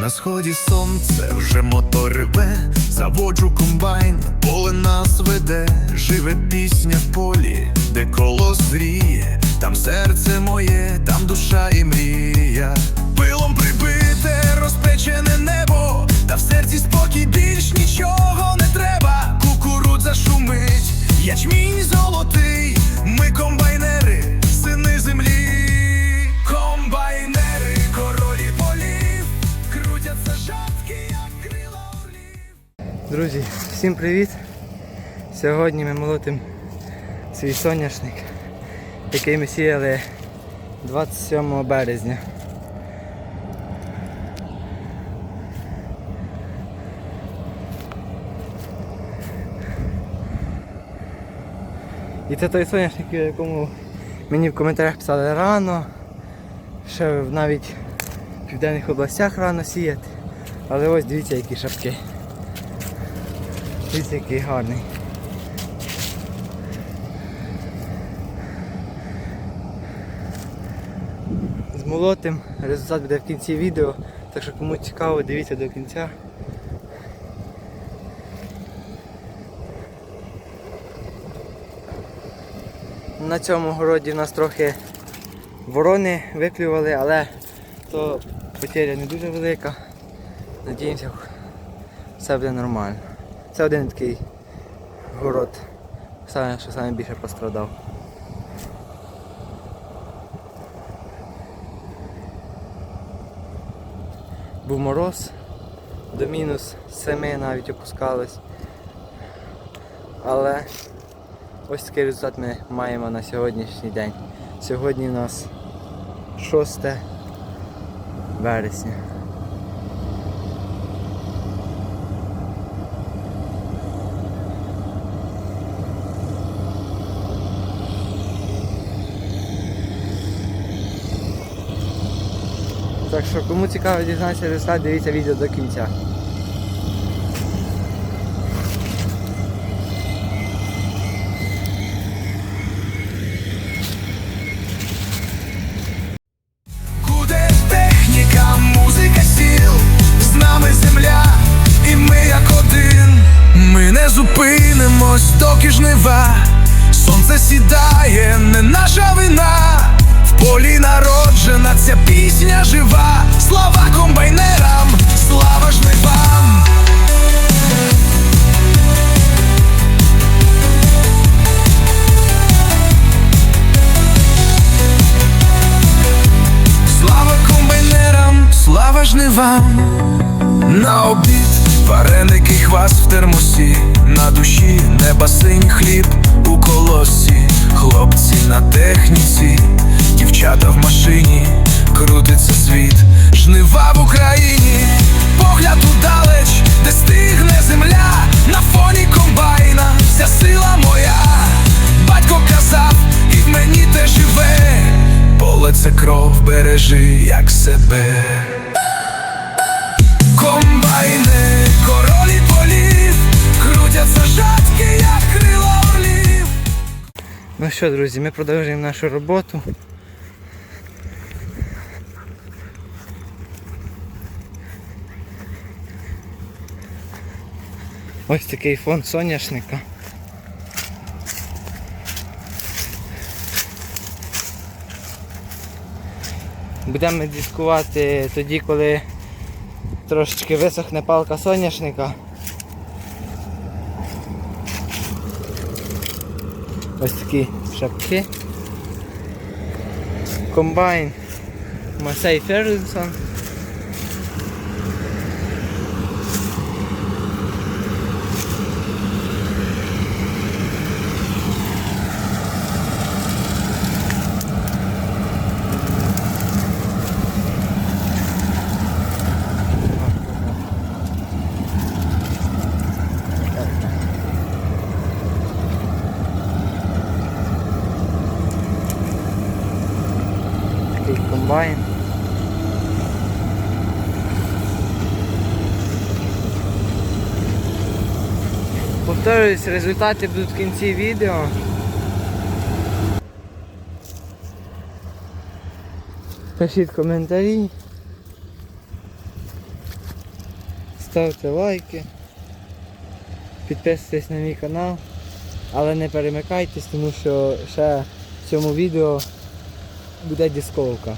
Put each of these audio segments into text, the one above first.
На сході сонце вже мотор реве, заводжу комбайн, поле нас веде, живе пісня в полі, де коло зріє, там серце моє, там душа і мрія. Пилом прибите, розпечене небо, та в серці спокій всім привіт! Сьогодні ми молотим свій соняшник, який ми сіяли 27 березня. І це той соняшник, якому мені в коментарях писали рано, ще навіть в південних областях рано сіяти. Але ось дивіться, які шапки. Дивіться, який гарний. З молотим результат буде в кінці відео, так що кому цікаво, дивіться до кінця. На цьому городі в нас трохи ворони виклювали, але то потеря не дуже велика. Надіємося, все буде нормально. Це один такий город, саме, що саме більше пострадав. Був мороз, до мінус 7 навіть опускались. Але ось такий результат ми маємо на сьогоднішній день. Сьогодні у нас 6 вересня. Так що кому цікаво дізнатися результат, дивіться відео до кінця. Зупинимось, доки жнива. Сонце сідає, не наша вина. Полі народжена ця пісня жива. Слава комбайнерам, слава жнивам. Слава комбайнерам, слава жнивам На обід вареники хвас в термосі На душі неба синь хліб у колосі Хлопці на техніці, дівчата в машині Крутиться світ, жнива в Україні. Погляд удалеч, де стигне земля На фоні комбайна, вся сила моя. Батько казав, і в мені те живе. Поле це кров бережи як себе. Ну що, друзі, ми продовжуємо нашу роботу. Ось такий фон соняшника. Будемо дискувати тоді, коли трошечки висохне палка соняшника. Ось такі шапки. Комбайн Масей Ферлінсон. Такий комбайн. Повторюсь, результати будуть в кінці відео. Пишіть коментарі. ставте лайки, підписуйтесь на мій канал, але не перемикайтесь, тому що ще в цьому відео буде дисковка.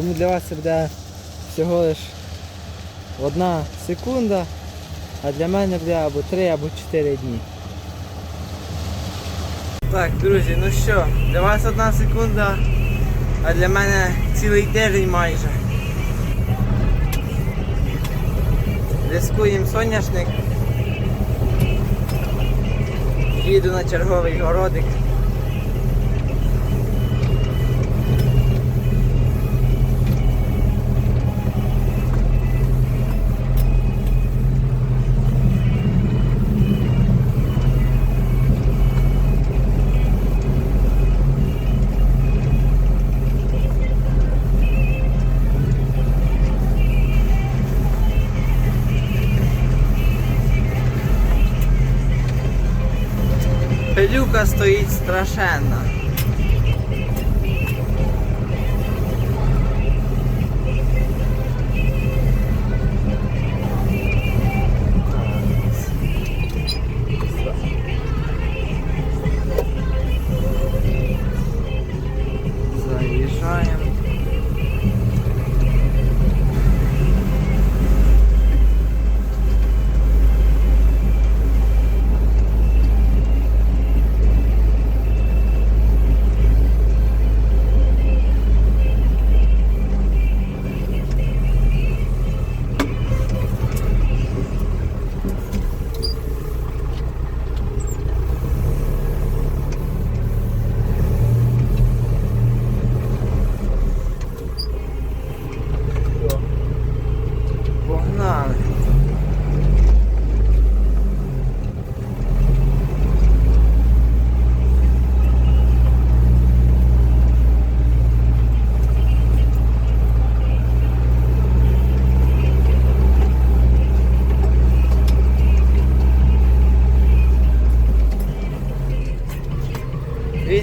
Тому для вас це буде всього лиш одна секунда, а для мене буде або 3, або 4 дні. Так, друзі, ну що, для вас одна секунда, а для мене цілий тиждень майже. Рискуємо соняшник. Їду на черговий городик. Пилюка стоїть страшенна.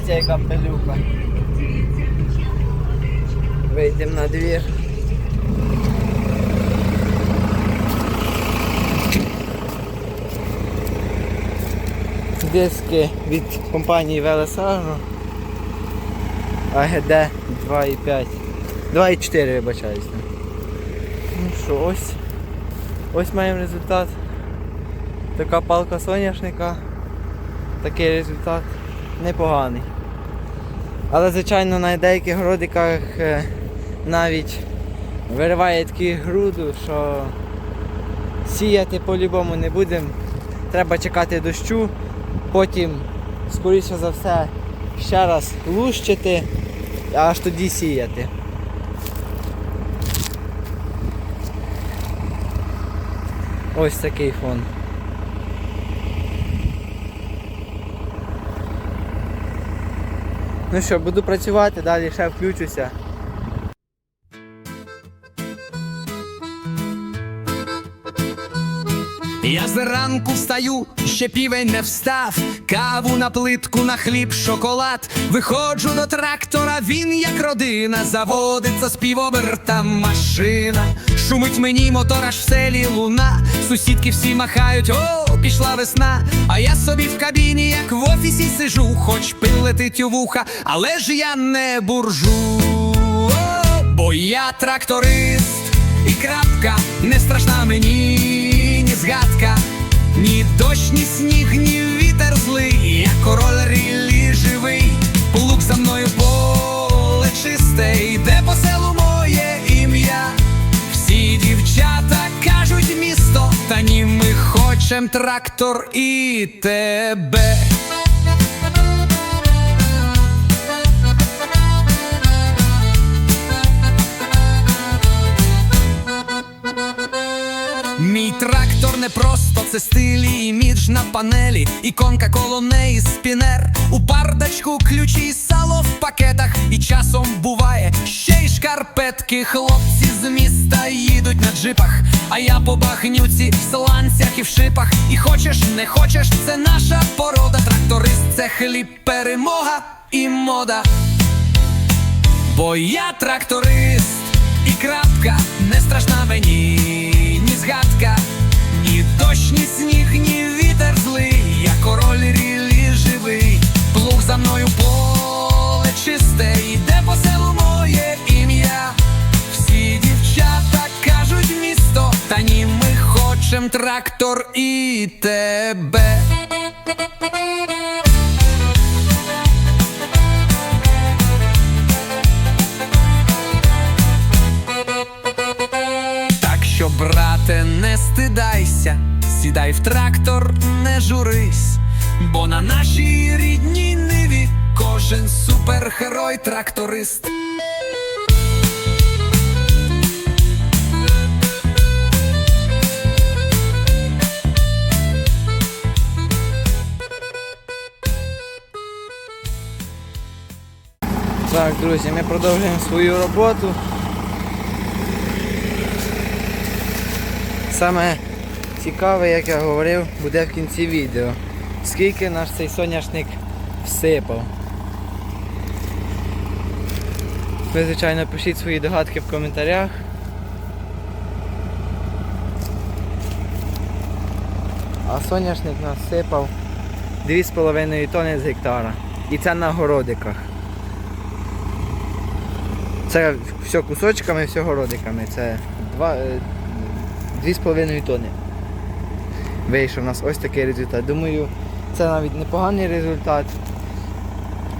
Дивіться, яка пилюка. Вийдемо на двір. диски від компанії Велесагро АГД 2,5 2,4 вибачаюсь. Ну що, ось ось маємо результат. Така палка соняшника. Такий результат непоганий. Але звичайно на деяких городиках е, навіть вириває таку груду, що сіяти по-любому не будемо. Треба чекати дощу, потім, скоріше за все, ще раз лущити, аж тоді сіяти. Ось такий фон. Ну що, буду працювати, далі ще включуся. Я зранку встаю, ще півень не встав, каву на плитку, на хліб, шоколад. Виходжу до трактора, він як родина, заводиться з машина. Шумить мені мотор аж в селі луна. Сусідки всі махають, о, пішла весна. А я собі в кабіні, як в офісі сижу, хоч пил летить у вуха, але ж я не буржу. О, бо я тракторист. І крапка не страшна мені, ні згадка, ні дощ, ні сніг, ні вітер злий, я король трактор і тебе. Не просто це стилі, імідж на панелі, іконка коло неї спінер. У бардачку ключі і сало в пакетах, і часом буває ще й шкарпетки. Хлопці з міста їдуть на джипах, а я по багнюці в сланцях і в шипах. І хочеш, не хочеш, це наша порода. Тракторист це хліб, перемога і мода. Бо я тракторист і крапка не страшна мені, ні згадка, дощ, ні сніг, ні вітер злий, я король рілі живий, плуг за мною поле чисте, йде по селу моє ім'я, всі дівчата кажуть місто, та ні ми хочем трактор і тебе. Брате, не стидайся сідай в трактор, не журись, бо на нашій рідній ниві кожен супергерой тракторист. Так, друзі, ми продовжуємо свою роботу. Саме цікаве, як я говорив, буде в кінці відео. Скільки наш цей соняшник всипав. Ви, звичайно, пишіть свої догадки в коментарях. А соняшник нас сипав 2,5 тонни з гектара. І це на городиках. Це все кусочками, все городиками. Це е, 2,5 тонни. Вийшов у нас ось такий результат. Думаю, це навіть непоганий результат.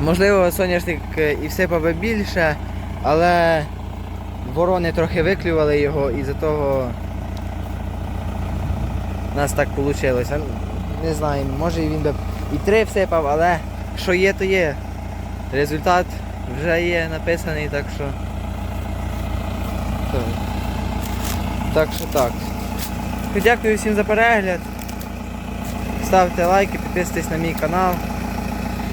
Можливо, соняшник е, і всипав би більше, але ворони трохи виклювали його і за того у нас так вийшло. Не знаю, може він би і три всипав, але що є, то є. Результат вже є написаний, так що. Так, так що так. Дякую всім за перегляд. Ставте лайки, підписуйтесь на мій канал.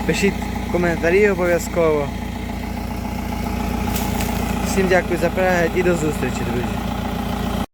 Пишіть коментарі обов'язково. Всім дякую за перегляд і до зустрічі, друзі.